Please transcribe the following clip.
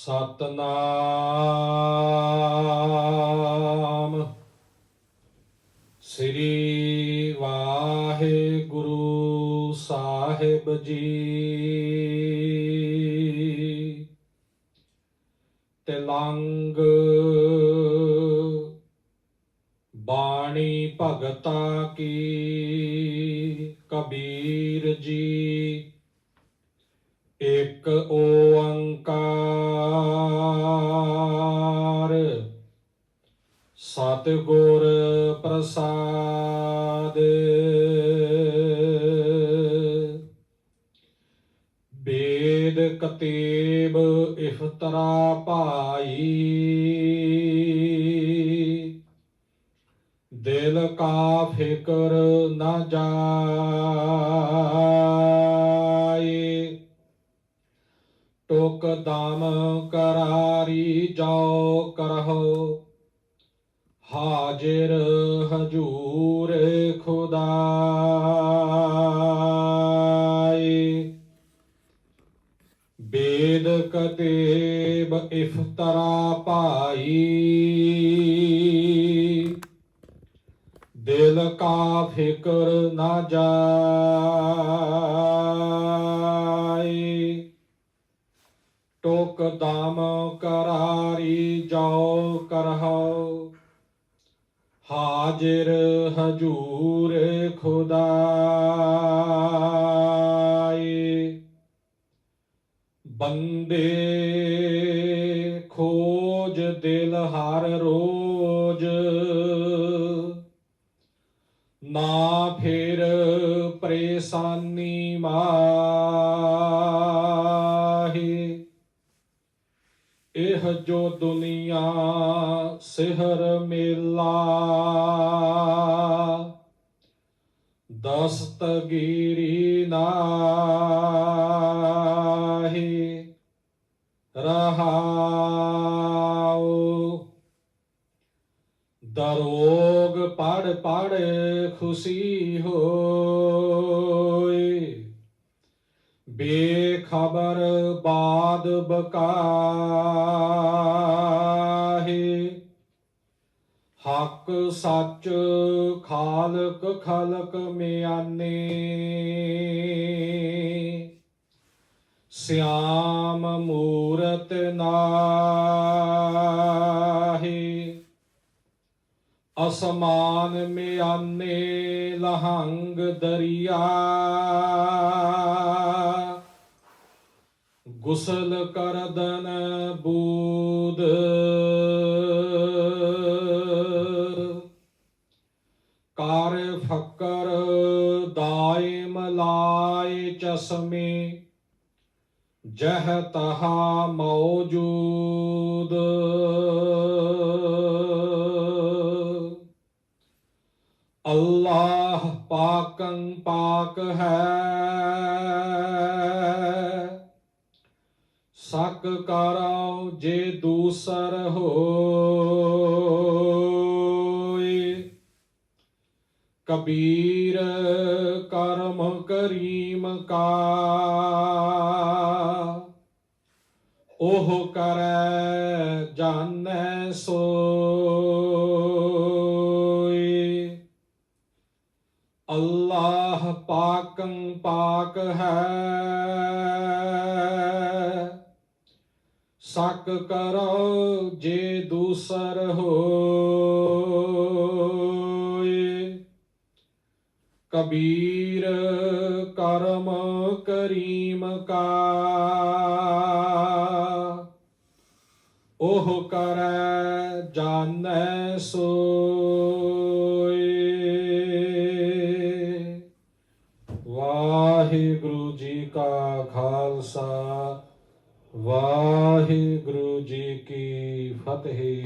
ਸਤਨਾਮ। ਸ੍ਰੀ ਵਾਹਿਗੁਰੂ ਸਾਹਿਬ ਜੀ। ਤਿਲੰਗ ਬਾਣੀ ਭਗਤਾ ਕੀ ਕਬੀਰ ਜੀ। ਇਕ ਓੰਕਾਰ। ਸਤਿਗੁਰ ਪ੍ਰਸਾਦ। ਬੇਦ ਕਤੇਬ ਇਫਤਰਾ ਭਾਈ। ਦਿਲ ਕਾ ਫਿਕਰ ਨਾ ਜਾਏ ਟੋਕ ਦਮ ਕਰਾਰੀ ਜਾਓ ਕਰਹੁ। ਹਾਜ਼ਰ ਹਜੂਰ ਖੁਦਾਈ। ਬੇਦ ਕਤੇਬ ਇਫਤਰਾ ਭਾਈ। ਦਿਲ ਕਾ ਫਿਕਰ ਨਾ ਜਾ ਦਾਮ ਕਰਾਰੀ ਜਾਓ ਕਰਹੁ ਹਾਜ਼ਰ ਹਜੂਰ ਖੁਦਾਈ। ਬੰਦੇ ਖੋਜ ਦਿਲ ਹਰ ਰੋਜ। ਨਾ ਫਿਰ ਪਰੇਸ਼ਾਨੀ ਮਾਹੀ ਇਹ ਜੋ ਦੁਨੀਆ ਸਿਹਰ ਮੇਲਾ ਦਸਤਗੀਰੀ ਨਾਹੀ ਰਹਾਉ। ਦਰੋਗ ਪੜ ਪੜ ਖੁਸ਼ੀ ਹੋਏ। ਬੇਖਬਰ ਬਾਦ ਬਕਾਹੇ। ਹੱਕ ਸੱਚ ਖਾਲਕ ਖਲਕ ਮਿਆਨੇ। ਸਿਆਮ ਮੂਰਤ ਨਾਹੀ। ਅਸਮਾਨ ਮਿਆਨੇ ਲਹੰਗ ਦਰਿਆ। ਗੁਸਲ ਕਰਦਨ ਬੂਦ। ਕਾਰ ਫਕਰ ਦਾਇਮ ਲਾਏ ਚਸ਼ਮੇ, ਜਹ ਤਹਾ ਮੌਜੂਦ। ਅੱਲਾਹ ਪਾਕੰ ਪਾਕ ਹੈ। ਸਕ ਕਰਉ ਜੇ ਦੂਸਰ ਹੋਏ। ਕਬੀਰ ਕਰਮ ਕਰੀਮ ਕਾ। ਉਹ ਕਰੈ ਜਾਣੈ ਸੋਈ ਅੱਲਾਹ ਪਾਕੰ ਪਾਕ ਹੈ। ਸਕ ਕਰੋ ਜੇ ਦੂਸਰ ਹੋਏ। ਕਬੀਰ ਕਰਮ ਕਰੀਮ ਕਾ। ਉਹ ਕਰੈ ਜਾਣੈ ਸੋਈ ਵਾਹਿਗੁਰੂ ਜੀ ਕਾ ਖਾਲਸਾ। ਵਾਹਿਗੁਰੂ ਜੀ ਕੀ ਫਤਿਹ।